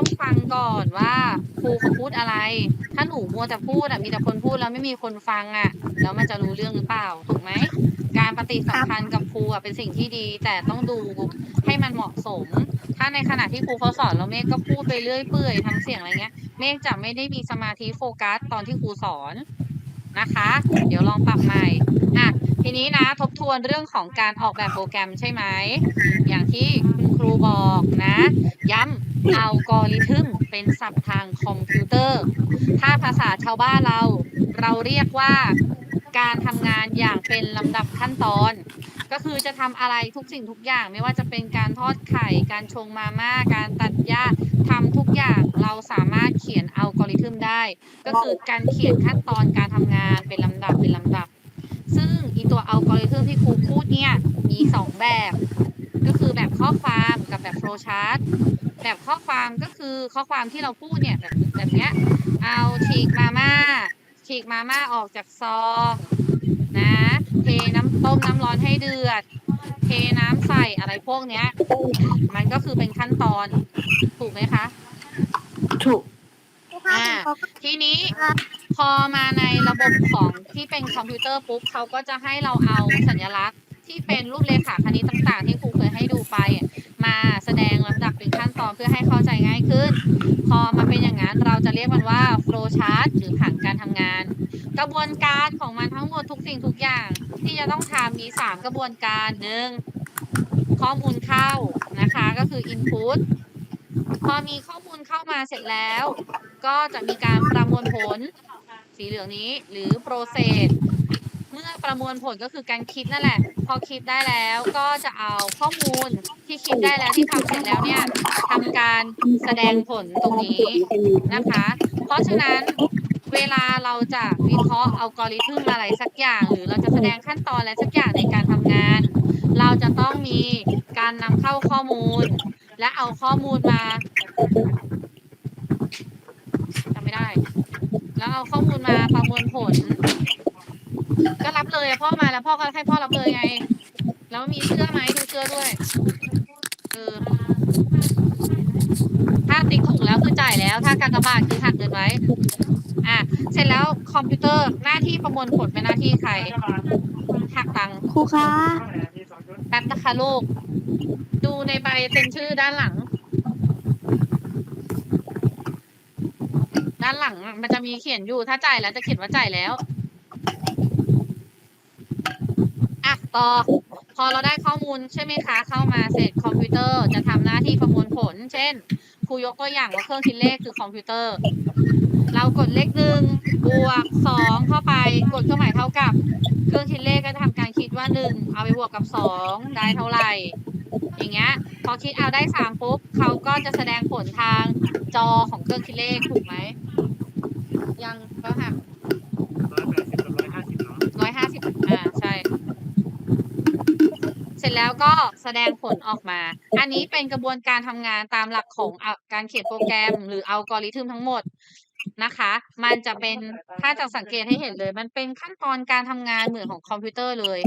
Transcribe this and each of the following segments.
ต้องฟังก่อนว่าครูเขาพูดอะไร ถ้าหนูมัวแต่พูดอะมีแต่คนพูดแล้วไม่มีคนฟังอะแล้วมันจะรู้เรื่องหรือเปล่าถูกไหมการปฏิสัมพันธ์กับครูอะเป็นสิ่งที่ดี แต่ต้องดูให้มันเหมาะสม ถ้าในขณะที่ครูเขาสอนแล้วเมฆก็พูดไปเรื่อยเปื่อยทำเสียงอะไรเงี้ย เมฆจะไม่ได้มีสมาธิโฟกัสตอนที่ครูสอนนะคะ เดี๋ยวลองปรับใหม่อะทีนี้นะทบทวนเรื่องของการออกแบบโปรแกรมใช่ไหมอย่างที่คุณ ครูบอกนะ ย้ำอัลกอริทึมเป็นศัพท์ทางคอมพิวเตอร์ ถ้าภาษาชาวบ้านเรา เราเรียกว่าการทำงานอย่างเป็นลำดับขั้นตอน ก็คือจะทำอะไรทุกสิ่งทุกอย่าง ไม่ว่าจะเป็นการทอดไข่ การชงมาม่า การตัดหญ้าทำทุกอย่างเราสามารถเขียนอัลกอริทึมได้ ก็คือการเขียนขั้นตอนการทำงานเป็นลำดับเป็นลำดับ ซึ่งอีตัวอัลกอริทึมที่ครูพูดเนี่ยมีสองแบบ ก็คือแบบข้อความกับแบบโฟลว์ชาร์ตแบบข้อความก็คือข้อความที่เราพูดเนี่ยแบบแบบเนี้ยเอาฉีกมาม่าฉีกมาม่าออกจากซอนะเทน้ำต้มน้ำร้อนให้เดือด เทน้ำใส่อะไรพวกเนี้ย มันก็คือเป็นขั้นตอนถูกไหมคะ ถูกอ่าทีนี้พอมาในระบบของที่เป็นคอมพิวเตอร์ปุ๊บเขาก็จะให้เราเอาสัญลักษณ์ ที่เป็นรูปเลขาคณิตต่างๆ ที่ครูเคยให้ดูไป มาแสดงลำดับเป็นขั้นตอนเพื่อให้เข้าใจง่ายขึ้น พอมาเป็นอย่างนั้นเราจะเรียกมันว่า flow chart หรือผังการทำงาน กระบวนการของมันทั้งหมดทุกสิ่งทุกอย่าง ที่จะต้องทำมี 3 กระบวนการหนึ่งข้อมูลเข้านะคะก็คือ input พอมีข้อมูลเข้ามาเสร็จแล้ว ก็จะมีการประมวลผล สีเหลืองนี้หรือ process มื่อประมวลผลก็คือการคิดนั่นแหละ พอคิดได้แล้วก็จะเอาข้อมูลที่คิดได้แล้วที่ทำเสร็จแล้วเนี่ยทำการแสดงผลตรงนี้นะคะ เพราะฉะนั้นเวลาเราจะวิเคราะห์อัลกอริทึมอะไรสักอย่าง หรือเราจะแสดงขั้นตอนอะไรสักอย่างในการทำงาน เราจะต้องมีการนำเข้าข้อมูล และเอาข้อมูลมาจำไม่ได้ แล้วเอาข้อมูลมาประมวลผล ก็รับเลยอะพ่อมาแล้วพ่อก็ให้พ่อรับเลยไง แล้วมีเสื้อไหมดูเสื้อด้วยเออถ้าติ๊กถูกแล้วคือจ่ายแล้ว ถ้ากากบาทคือหักเงินไว้ อะเสร็จแล้วคอมพิวเตอร์หน้าที่ประมวลผลเป็นหน้าที่ใครหักตังค์ครูคะแป๊บนะคะลูก ดูในใบเซ็นชื่อด้านหลัง ด้านหลังมันจะมีเขียนอยู่ถ้าจ่ายแล้วจะเขียนว่าจ่ายแล้ว อะ ต่อพอเราได้ข้อมูลใช่ไหมคะ เข้ามาเสร็จคอมพิวเตอร์จะทำหน้าที่ประมวลผล เช่นครูยกตัวอย่างว่าเครื่องคิดเลขคือคอมพิวเตอร์ เรากดเลขหนึ่งบวกสองเข้าไปกดเครื่องหมายเท่ากับ เครื่องคิดเลขก็จะทำการคิดว่าหนึ่งเอาไปบวกกับสองได้เท่าไหร่อย่างเงี้ยพอคิดเอาได้สามปุ๊บเขาก็จะแสดงผลทางจอของเครื่องคิดเลขถูกไหมยังก็หักร้อยห้าสิบอ่าใช่ เสร็จแล้วก็แสดงผลออกมา อันนี้เป็นกระบวนการทำงานตามหลักของอะการเขียนโปรแกรมหรืออัลกอริทึมทั้งหมดนะคะ มันจะเป็นถ้าจะสังเกตให้เห็นเลย มันเป็นขั้นตอนการทำงานเหมือนของคอมพิวเตอร์เลย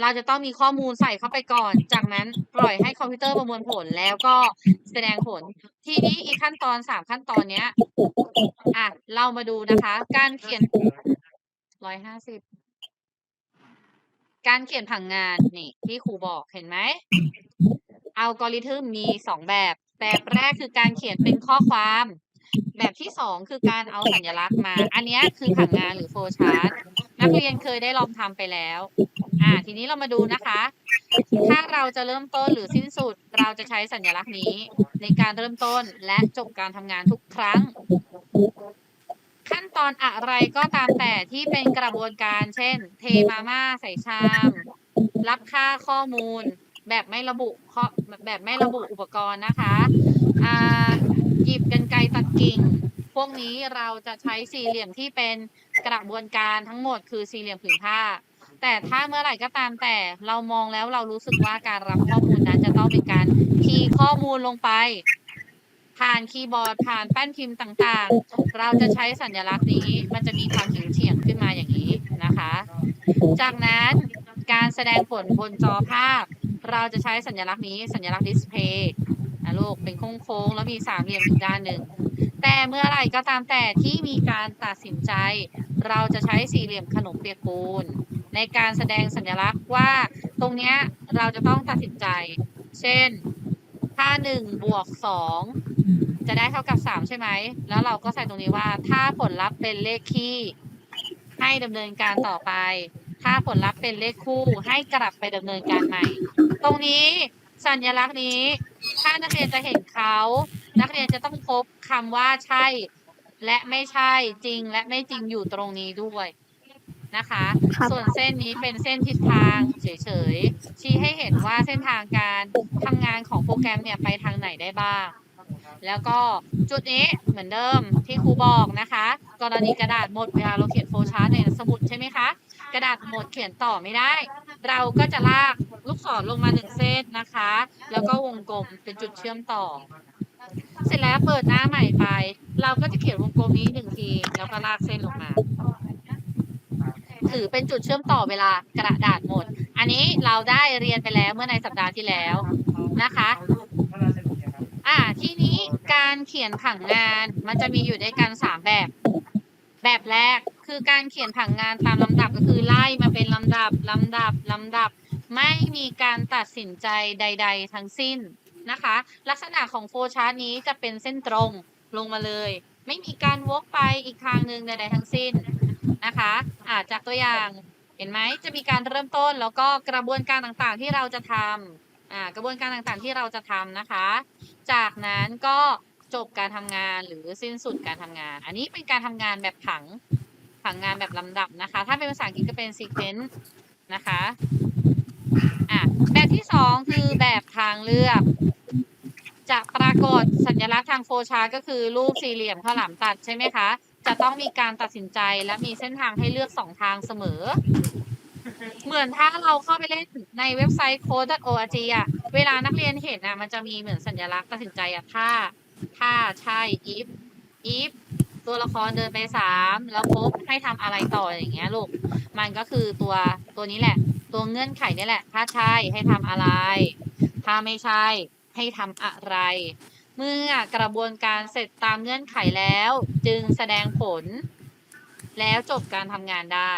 เราจะต้องมีข้อมูลใส่เข้าไปก่อน จากนั้นปล่อยให้คอมพิวเตอร์ประมวลผลแล้วก็แสดงผล ทีนี้อีกขั้นตอนสามขั้นตอนเนี้ย อะ เรามาดูนะคะ การเขียนร้อยห้าสิบ การเขียนผังงานนี่ ที่ครูบอกเห็นไหมอัลกอริทึมมีสองแบบ แบบแรกคือการเขียนเป็นข้อความ แบบที่สองคือการเอาสัญลักษณ์มา อันนี้คือผังงานหรือโฟลว์ชาร์ตนักเรียนเคยได้ลองทำไปแล้ว อ่า ทีนี้เรามาดูนะคะ ถ้าเราจะเริ่มต้นหรือสิ้นสุด เราจะใช้สัญลักษณ์นี้ ในการเริ่มต้นและจบการทำงานทุกครั้ง ขั้นตอนอะไรก็ตามแต่ที่เป็นกระบวนการ เช่น เทมาม่าใส่ชาม รับค่าข้อมูล แบบไม่ระบุข้อแบบไม่ระบุอุปกรณ์นะคะอ่าหยิบกันไกรตัดกิ่ง พวกนี้เราจะใช้สี่เหลี่ยมที่เป็นกระบวนการทั้งหมดคือสี่เหลี่ยมผืนผ้า แต่ถ้าเมื่อไหร่ก็ตามแต่เรามองแล้วเรารู้สึกว่าการรับข้อมูลนั้นจะต้องเป็นการคีย์ข้อมูลลงไป ผ่านคีย์บอร์ดผ่านแป้นพิมพ์ต่างๆ เราจะใช้สัญลักษณ์นี้ มันจะมีความเฉียงเฉียงขึ้นมาอย่างนี้นะคะ จากนั้นการแสดงผลบนจอภาพ เราจะใช้สัญลักษณ์นี้สัญลักษณ์ดิสเพย์อะลูกเป็นโค้งๆแล้วมีสามเหลี่ยมอีกด้านหนึ่งแต่เมื่อไรก็ตามแต่ที่มีการตัดสินใจ เราจะใช้สี่เหลี่ยมขนมเปียกปูน ในการแสดงสัญลักษณ์ว่า ตรงเนี้ยเราจะต้องตัดสินใจ เช่น ถ้าหนึ่งบวกสอง จะได้เท่ากับสามใช่ไหม แล้วเราก็ใส่ตรงนี้ว่าถ้าผลลัพธ์เป็นเลขคี่ ให้ดำเนินการต่อไป ถ้าผลลัพธ์เป็นเลขคู่ ให้กลับไปดำเนินการใหม่ ตรงนี้สัญลักษณ์นี้ ถ้านักเรียนจะเห็นเขา นักเรียนจะต้องพบคำว่าใช่ และไม่ใช่จริงและไม่จริงอยู่ตรงนี้ด้วยนะคะครับส่วนเส้นนี้เป็นเส้นทิศทางเฉยๆชี้ให้เห็นว่าเส้นทางการทำงานของโปรแกรมเนี่ยไปทางไหนได้บ้าง แล้วก็จุดนี้เหมือนเดิมที่ครูบอกนะคะ กรณีกระดาษหมดเวลาเราเขียนโฟชาร์ตในสมุดใช่ไหมคะ กระดาษหมดเขียนต่อไม่ได้ เราก็จะลากลูกศรลงมาหนึ่งเส้นนะคะ แล้วก็วงกลมเป็นจุดเชื่อมต่อ เสร็จแล้วเปิดหน้าใหม่ไป เราก็จะเขียนวงกลมนี้หนึ่งที แล้วก็ลากเส้นลงมา ถือเป็นจุดเชื่อมต่อเวลากระดาษหมด อันนี้เราได้เรียนไปแล้วเมื่อในสัปดาห์ที่แล้วนะคะ อ่า ทีนี้การเขียนผังงานมันจะมีอยู่ด้วยกันสามแบบ แบบแรกคือการเขียนผังงานตามลำดับก็คือไล่มาเป็นลำดับลำดับลำดับ ไม่มีการตัดสินใจใด ๆ ทั้งสิ้นนะคะ ลักษณะของโฟล์ชาร์ตนี้จะเป็นเส้นตรงลงมาเลย ไม่มีการวกไปอีกทางหนึ่งใด ๆ ทั้งสิ้นนะคะอาจากตัวอย่างเห็นไหมจะมีการเริ่มต้นแล้วก็กระบวนการต่างๆที่เราจะทำอ่ากระบวนการต่างๆที่เราจะทำนะคะ จากนั้นก็จบการทำงานหรือสิ้นสุดการทำงาน อันนี้เป็นการทำงานแบบผังผังงานแบบลำดับนะคะ ถ้าเป็นภาษาอังกฤษก็เป็น sequence นะคะอะแบบที่สองคือแบบทางเลือก จะปรากฏสัญลักษณ์ทางโฟชาร์ก็คือรูปสี่เหลี่ยมข้าวหลามตัดใช่ไหมคะ จะต้องมีการตัดสินใจและมีเส้นทางให้เลือกสองทางเสมอ เหมือนถ้าเราเข้าไปเล่นในเว็บไซต์ code.org อะ เวลานักเรียนเห็นอะ มันจะมีเหมือนสัญลักษณ์ตัดสินใจอะ ถ้า ถ้าใช่ if if ตัวละครเดินไปสามแล้วพบให้ทำอะไรต่ออย่างเงี้ยลูก มันก็คือตัวตัวนี้แหละ ตัวเงื่อนไขนี่แหละ ถ้าใช่ให้ทำอะไร ถ้าไม่ใช่ให้ทำอะไร เมื่อกระบวนการเสร็จตามเงื่อนไขแล้ว จึงแสดงผล แล้วจบการทำงานได้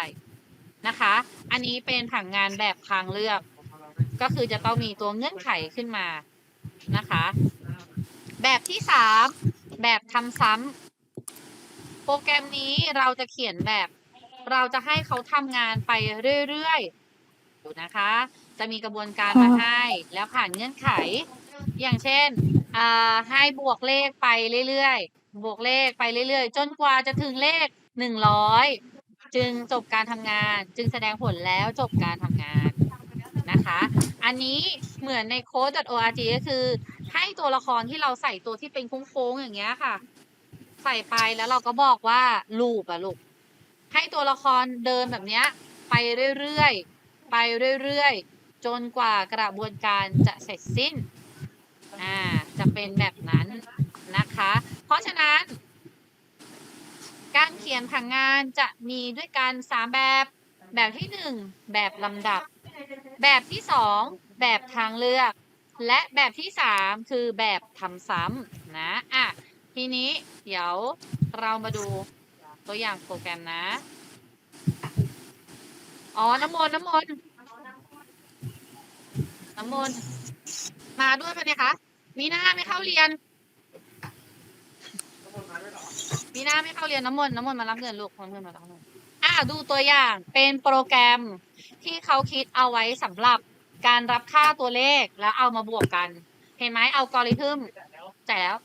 นะคะ อันนี้เป็นผังงานแบบทางเลือก ก็คือจะต้องมีตัวเงื่อนไขขึ้นมานะคะ แบบที่สามแบบทำซ้ำโปรแกรมนี้เราจะเขียนแบบ เราจะให้เขาทำงานไปเรื่อยๆดูนะคะ จะมีกระบวนการมาให้แล้วผ่านเงื่อนไข อย่างเช่นให้บวกเลขไปเรื่อยๆ บวกเลขไปเรื่อยๆ จนกว่าจะถึงเลขหนึ่งร้อย จึงจบการทำงาน จึงแสดงผลแล้วจบการทำงานนะคะ อันนี้เหมือนใน code.org ก็คือ ให้ตัวละครที่เราใส่ตัวที่เป็นโค้งๆอย่างเงี้ยค่ะ ใส่ไปแล้วเราก็บอกว่าลูปอะลูกให้ตัวละครเดินแบบเนี้ย ไปเรื่อยๆไปเรื่อยๆจนกว่ากระบวนการจะเสร็จสิ้นอ่าจะเป็นแบบนั้นนะคะ เพราะฉะนั้น การเขียนผังงานจะมีด้วยกันสามแบบ แบบที่หนึ่งแบบลำดับ แบบที่สองแบบทางเลือก และแบบที่สามคือแบบทำซ้ำนะอะทีนี้เดี๋ยวเรามาดูตัวอย่างโปรแกรมนะ อ๋อ น้ำมนต์น้ำมนต์น้ำมนต์มาด้วยปะเนี่ยคะ มีหน้าไม่เข้าเรียน มีหน้าไม่เข้าเรียนน้ำมนต์น้ำมนต์มารับเงินลูกน้ำมนต์มารับเงินอะดูตัวอย่างเป็นโปรแกรมที่เขาคิดเอาไว้สำหรับการรับค่าตัวเลขแล้วเอามาบวกกัน เห็นไหมเอากริทึมแจกแล้ว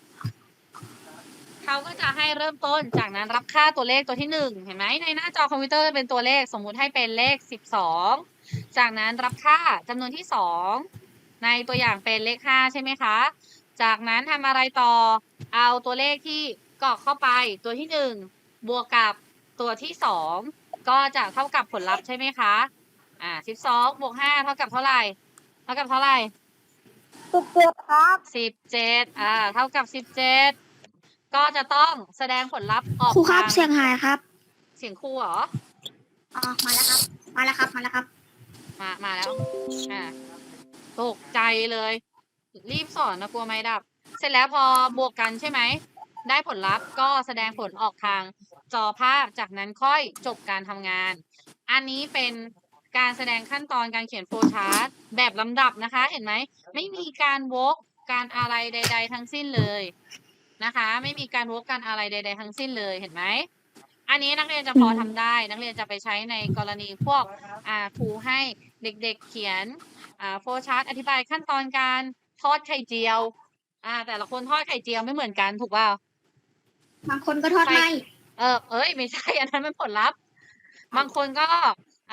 เขาก็จะให้เริ่มต้นจากนั้นรับค่าตัวเลขตัวที่หนึ่งเห็นไหมในหน้าจอคอมพิวเตอร์เป็นตัวเลขสมมุติให้เป็นเลขสิบสองจากนั้นรับค่าจำนวนที่สองในตัวอย่างเป็นเลขห้าใช่ไหมคะ จากนั้นทำอะไรต่อเอาตัวเลขที่ กรอกเข้าไปตัวที่หนึ่งบวกกับตัวที่สองก็จะเท่ากับผลลัพธ์ใช่ไหมคะ อ่าสิบสองบวกห้าเท่ากับเท่าไหร่ เท่ากับเท่าไหร่สิบเจ็ดครับสิบเจ็ดอ่า เท่ากับสิบเจ็ดก็จะต้องแสดงผลลัพธ์ออกครูครับทางเสียงหายครับเสียงครูเหรอ อ๋อมาแล้วครับ มาแล้วครับมาแล้วครับมามาแล้ว อ่าตกใจเลย รีบสอนนะกลัวไม่ดับ เสร็จแล้วพอบวกกันใช่ไหม ได้ผลลัพธ์ก็แสดงผลออกทางจอภาพจากนั้นค่อยจบการทำงาน อันนี้เป็นการแสดงขั้นตอนการเขียนโฟล์ชาร์ตแบบลำดับนะคะ เห็นไหมไม่มีการวกการอะไรใด ๆ ทั้งสิ้นเลยนะคะ ไม่มีการวกการอะไรใด ๆ ทั้งสิ้นเลยเห็นไหมอันนี้นักเรียนจะพอทำได้ นักเรียนจะไปใช้ในกรณีพวกครูให้เด็กๆเขียนโฟล์ชาร์ตอธิบายขั้นตอนการทอดไข่เจียวแต่ละคนทอดไข่เจียวไม่เหมือนกันถูกเปล่า บางคนก็ทอดไหมเออเอ้ย ไม่ใช่ อันนั้นมันผลลัพธ์ บางคนก็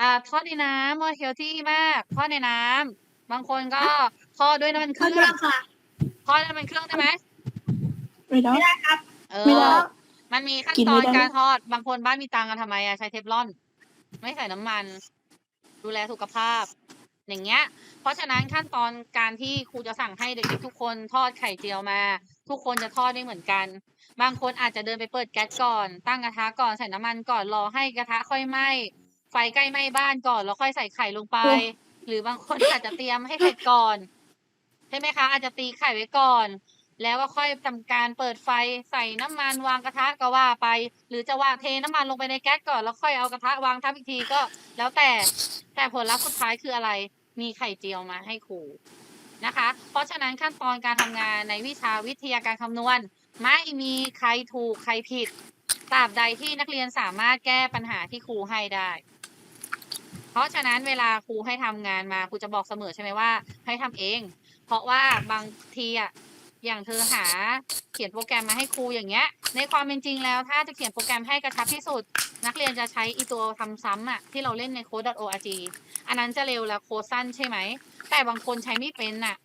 อ่า ทอดในน้ำว่าเฮลที่มาก ทอดในน้ำบางคนก็ทอดด้วยน้ำมันเคทอดรื่องราคาทอดด้วยน้ำมันเครื่องได้ไหมไม่ได้ ไม่ได้ครับ เอไม่ได้ อ มันมีขั้นกินตไม่อนได้ การทอด บางคนบ้านมีตังค์กันทำไมอะใช้เทฟลอน ไม่ใส่น้ำมัน ดูแลสุขภาพ อย่างเงี้ย เพราะฉะนั้นขั้นตอนการที่ครูจะสั่งให้เด็กๆทุกคนทอดไข่เจียวมา ทุกคนจะทอดไม่เหมือนกัน บางคนอาจจะเดินไปเปิดแก๊สก่อน ตั้งกระทะก่อนใส่น้ำมันก่อนรอให้กระทะค่อยไหม้ไฟใกล้ไหม้บ้านก่อนแล้วค่อยใส่ไข่ลงไป หรือบางคนอาจจะเตรียมให้เสร็จก่อนใช่ไหมคะ อาจจะตีไข่ไว้ก่อน แล้วก็ค่อยทำการเปิดไฟใส่น้ำมันวางกระทะก็ว่าไป หรือจะวางเทน้ำมันลงไปในแก๊สก่อนแล้วค่อยเอากระทะวางทับอีกทีก็ แล้วแต่แต่ผลลัพธ์สุดท้ายคืออะไร มีไข่เจียวมาให้ครู นะคะ เพราะฉะนั้นขั้นตอนการทำงานในวิชาวิทยาการคำนวณ ไม่มีใครถูกใครผิดตราบใดที่นักเรียนสามารถแก้ปัญหาที่ครูให้ได้ เพราะฉะนั้นเวลาครูให้ทำงานมาครูจะบอกเสมอใช่ไหมว่า ให้ทำเอง เพราะว่าบางทีอะอย่างเธอหาเขียนโปรแกรมมาให้ครูอย่างเงี้ย ในความเป็นจริงแล้ว ถ้าจะเขียนโปรแกรมให้กระชับที่สุด นักเรียนจะใช้อีตัวทำซ้ำอะที่เราเล่นใน code.org อันนั้นจะเร็วและโค้ดสั้นใช่ไหม แต่บางคนใช้ไม่เป็นน่ะ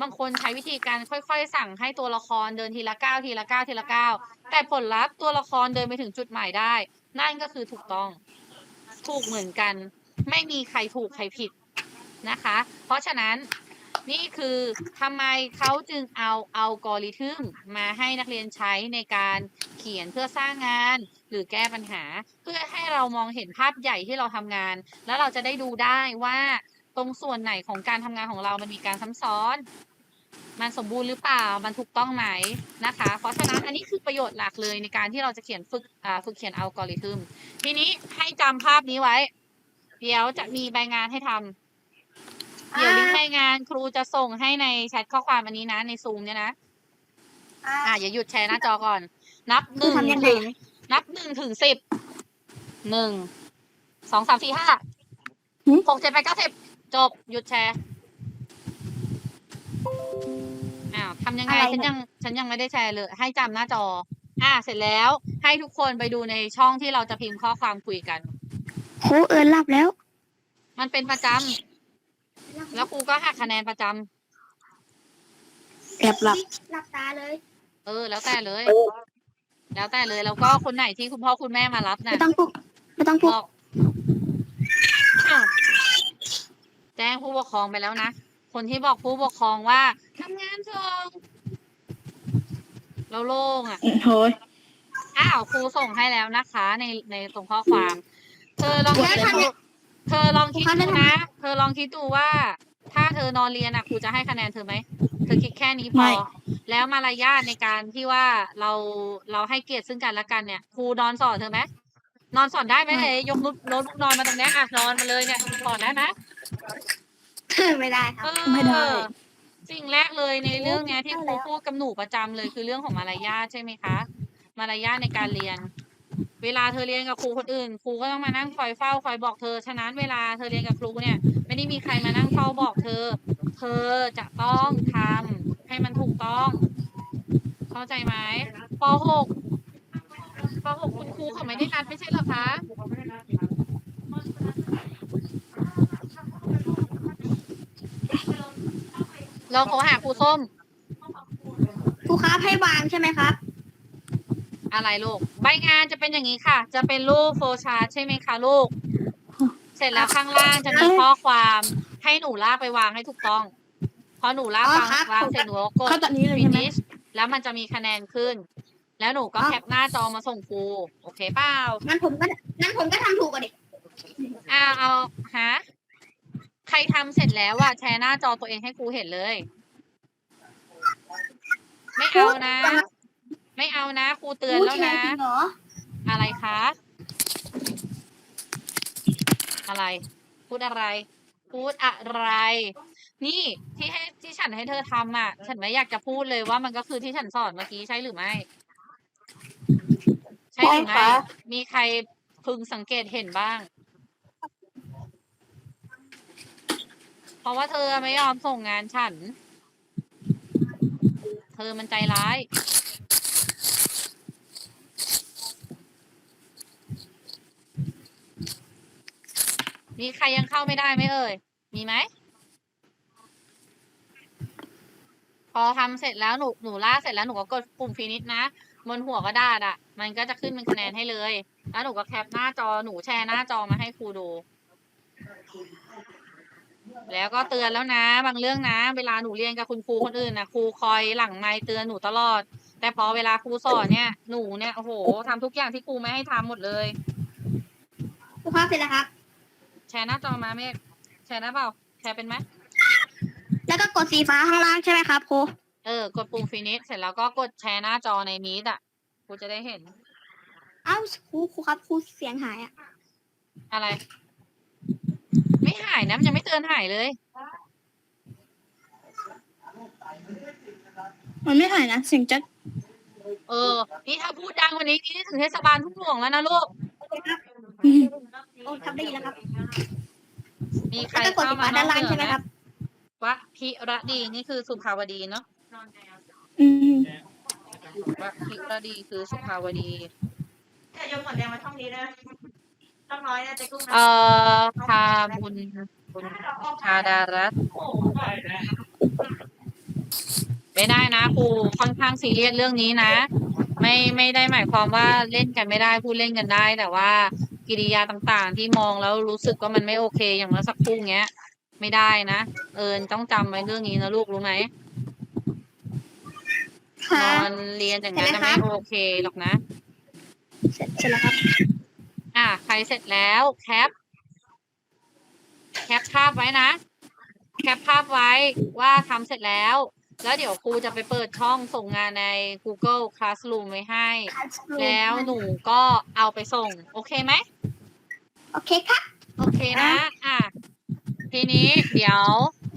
บางคนใช้วิธีการค่อยๆ สั่งให้ตัวละครเดินทีละก้าวทีละก้าวทีละก้าวแต่ผลลัพธ์ตัวละครเดินไปถึงจุดหมายได้ นั่นก็คือถูกต้อง ถูกเหมือนกัน ไม่มีใครถูกใครผิดนะคะ เพราะฉะนั้นนี่คือทำไมเขาจึงเอาเอัลกอริทึมมาให้นักเรียนใช้ในการเขียนเพื่อสร้างงาน หรือแก้ปัญหา เพื่อให้เรามองเห็นภาพใหญ่ที่เราทำงาน แล้วเราจะได้ดูได้ว่า ตรงส่วนไหนของการทำงานของเรามันมีการซ้ำซ้อน มันสมบูรณ์หรือเปล่า มันถูกต้องไหมนะคะ เพราะฉะนั้นอันนี้คือประโยชน์หลักเลยในการที่เราจะเขียนฝึกอ่าฝึกเขียนอัลกอริทึม ทีนี้ให้จำภาพนี้ไว้ เดี๋ยวจะมีใบงานให้ทำเดี๋ยวลิงก์ใบงานครูจะส่งให้ในแชทข้อความอันนี้นะในซูมเนี่ยนะ อ่าอย่าหยุดแชร์หน้าจอก่อน นับหนึ่งทำยังไงถึงนับหนึ่งถึงสิบหนึ่งสองสามสี่ห้าหึหกเจ็ดแปดเก้าสิบ จบ หยุดแชร์ อ้าวทำยังไง อะไรฉันเนี่ยยัง ฉันยังไม่ได้แชร์เลย ให้จำหน้าจอ อ่า เสร็จแล้ว ให้ทุกคนไปดูในช่องที่เราจะพิมพ์ข้อความคุยกัน ครูเอิญหลับแล้ว มันเป็นประจำ แล้วครูก็หักคะแนนประจำ แอบหลับ หลับตาเลยเออ แล้วแต่เลย แล้วแต่เลย แล้วก็คนไหนที่คุณพ่อคุณแม่มารับไม่น่ะต้องปลุกไม่ต้องปลุบกอกอ้าว แจ้งผู้ปกครองไปแล้วนะ คนที่บอกผู้ปกครองว่าทำงานเถอะเราโล่งอะโฮ้ยอ้าวครูส่งให้แล้วนะคะ ในในตรงข้อความ เธอลองคิดดูเธอลองคิดดูนะ เธอลองคิดดูว่า ถ้าเธอนอนเรียนอะครูจะให้คะแนนเธอไหมเธอคิดแค่นี้พอไม่แล้วมารยาทในการที่ว่าเราเราให้เกียรติซึ่งกันและกันเนี่ยครูนอนสอนเธอไหม นอนสอนได้ไหมเอ๋ยยกนุ๊โน้ตบุ๊กนอนมาตรงเนี้ยอะนอนมาเลยเนี่ยสอนได้ไหมไม่ได้คเอรับอไม่ได้สิ่งแรกเลยในเรื่องเนี้ยที่ครูพูดกับหนูประจำเลยคือเรื่องของมารยาทใช่ไหมคะ มารยาทในการเรียน เวลาเธอเรียนกับครูคนอื่น ครูก็ต้องมานั่งคอยเฝ้าคอยบอกเธอ ฉะนั้นเวลาเธอเรียนกับครูเนี่ย ไม่ได้มีใครมานั่งเฝ้าบอกเธอ เธอจะต้องทำให้มันถูกต้อง เข้าใจไหมป .6 ป .6 คุณครูเขาไม่ได้นัดไม่ใช่เหรอคะเราโทรหาครูส้ม ครูครับให้วางใช่ไหมครับ อะไรลูก ใบงานจะเป็นอย่างนี้ค่ะ จะเป็นรูปโฟล์ชาร์ตใช่ไหมคะลูก เสร็จแล้วข้างล่างจะมีข้อความให้หนูลากไปวางให้ถูกต้อง พอหนูลากอ๋อวางครับวางเสร็จหนูก็กด เข้าตอนนี้เลยใช่ไหม finish แล้วมันจะมีคะแนนขึ้น แล้วหนูก็อ๋อแคปหน้าจอมาส่งครูโอเคเปล่างั้นผมก็งั้นผมก็ทำถูกกว่าดิอ่าเอาฮะใครทำเสร็จแล้วอะแชร์หน้าจอตัวเองให้ครูเห็นเลย ไม่เอานะ ไม่เอานะครูเตือนครูแล้วแชนะร์จริงเหรออะไรคะ อะไร พูดอะไร พูดอะไร นี่ที่ให้ที่ฉันให้เธอทำอะ ฉันไม่อยากจะพูดเลยว่ามันก็คือที่ฉันสอนเมื่อกี้ใช่หรือไม่ ใช่หรือไม่ใช่ค่ะมีใครพึงสังเกตเห็นบ้าง เพราะว่าเธอไม่ยอมส่งงานฉัน เธอมันใจร้าย มีใครยังเข้าไม่ได้ไหมเอ่ย มีไหม พอทำเสร็จแล้วหนูหนูล่ากเสร็จแล้วหนูก็กดปุ่มฟินิชนะ บนหัวกระดาษอะ มันก็จะขึ้นเป็นคะแนนให้เลย แล้วหนูก็แคปหน้าจอหนูแชร์หน้าจอมาให้ครูดู แล้วก็เตือนแล้วนะ บางเรื่องนะ เวลาหนูเรียนกับคุณครูคนอื่นนะครูคอยหลังไมค์เตือนหนูตลอด แต่พอเวลาครูสอนเนี่ยหนูเนี่ยโอ้โหทำทุกอย่างที่ครูไม่ให้ทำหมดเลย ครูครับเสร็จแล้วครับ แชร์หน้าจอมาเมฆแชร์หน้าเปล่าแชร์เป็นไหม แล้วก็กดสีฟ้าข้างล่างใช่ไหมครับครู เออกดปุ่มฟินิชเสร็จแล้วก็กดแชร์หน้าจอในมีดอะครูจะได้เห็นเอ้าครูครูครับครูเสียงหายอะอะไร ไม่หายนะมันยังไม่เตือนหายเลย มันไม่หายนะเสียงจัดเออ นี่ถ้าพูดดังกวันนี้นี่ถึงเทศบาลทุ่งหลวงแล้วนะลูกโอ้ทำได้ยินแล้วครับมีใครแล้วก็กดเข้าสีมาฟ้านด้านล่างเหนืใช่ไหมครับ วะพิระดีนี่คือสุภาวดีเนาะ อืมวะพิระดีคือสุภาวดีแต่ยกหมดแดงมาช่องนี้นะต้องน้อยนะจะกุ้งนะเอ่อพาบุญบุญชาดารัตน์ไม่ได้นะครูค่อนข้างซีเรียสเรื่องนี้นะ ไม่ไม่ได้หมายความว่าเล่นกันไม่ได้พูดเล่นกันได้ แต่ว่ากิริยาต่างๆ ที่มองแล้วรู้สึกว่ามันไม่โอเคอย่างเมื่อสักครู่เงี้ย ไม่ได้นะ เอิญต้องจำไว้เรื่องนี้นะลูกรู้ไหม ค่ะนอนเรียนอย่างนั้นน่ะเห็ไม่นไหมคะ โอเคหรอกนะเสร็จเสร็จแล้วครับ อะใครเสร็จแล้วแคป แคปภาพไว้นะ แคปภาพไว้ว่าทำเสร็จแล้ว แล้วเดี๋ยวครูจะไปเปิดช่องส่งงานใน Google Classroom ไว้ให้ แล้วหนูก็เอาไปส่ง โอเคไหม โอเคค่ะ โอเคนะ อะ ทีนี้เดี๋ยว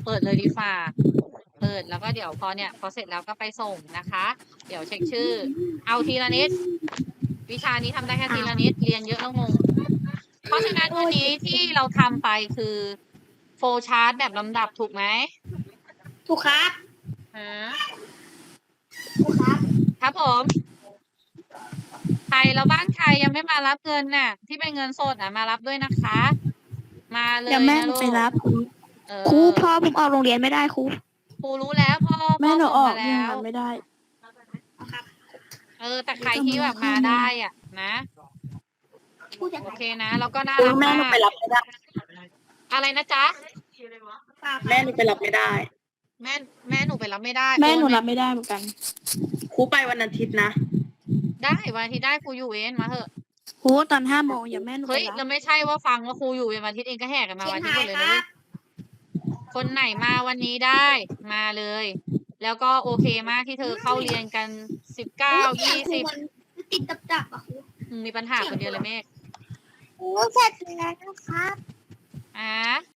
เปิดเลยดีฝ่า เปิดแล้วก็เดี๋ยวพอเนี่ยพอเสร็จแล้วก็ไปส่งนะคะ เดี๋ยวเช็คชื่อ เอาทีละนิด วิชานี้ทำได้แค่ทีละนิดเรียนเยอะแล้วงง เพราะฉะนั้นวันนี้ที่เราทำไปคือโฟชาร์ตแบบลำดับถูกไหมถูกครับฮะถูกครับ ครับผมใครแล้วบ้านใครยังไม่มารับเงินน่ะ ที่เป็นเงินสดอะมารับด้วยนะคะ มาเลยเดี๋ยวแม่นะหนูลูกไปรับเออครูพ่อผมออกโรงเรียนไม่ได้ครู ครูรู้แล้วพ่อแม่หนูพ่อส่องกมายังแล้วไงไม่ได้เอาครับเออแต่ใครที่แบบมาได้อะ นะพูดจะโอเคนะ แล้วก็น่าครูรักแม่มาหนูกไปรับไม่ได้ อะไรนะจ๊ะเปล่าแม่หนูไปรับไม่ได้ แม่แม่หนูไปรับไม่ได้แม่หนูโอรับไม่ได้เหมือนกันครูไปวันอาทิตย์นะได้วันอาที่ได้ครูอยู่เว้นมาเถอะครูตอนห้าโมงอย่าแม่หนูไปเฮ้ยรัเราบไม่ใช่ว่าฟังว่าครูอยู่เว้นวันอาทิตย์เองก็แหกกันมาเสียวันงอาทิตย์หหามยดเลยคนะรัลูบก คนไหนมาวันนี้ได้มาเลย แล้วก็โอเคมากที่เธอเข้าเรียนกันสิบเก้ายี่สิบมันติดตับตับๆอะครูมีปัญหาคนเดียวเลยเมฆโอ้เสร็จแล้วครับอะ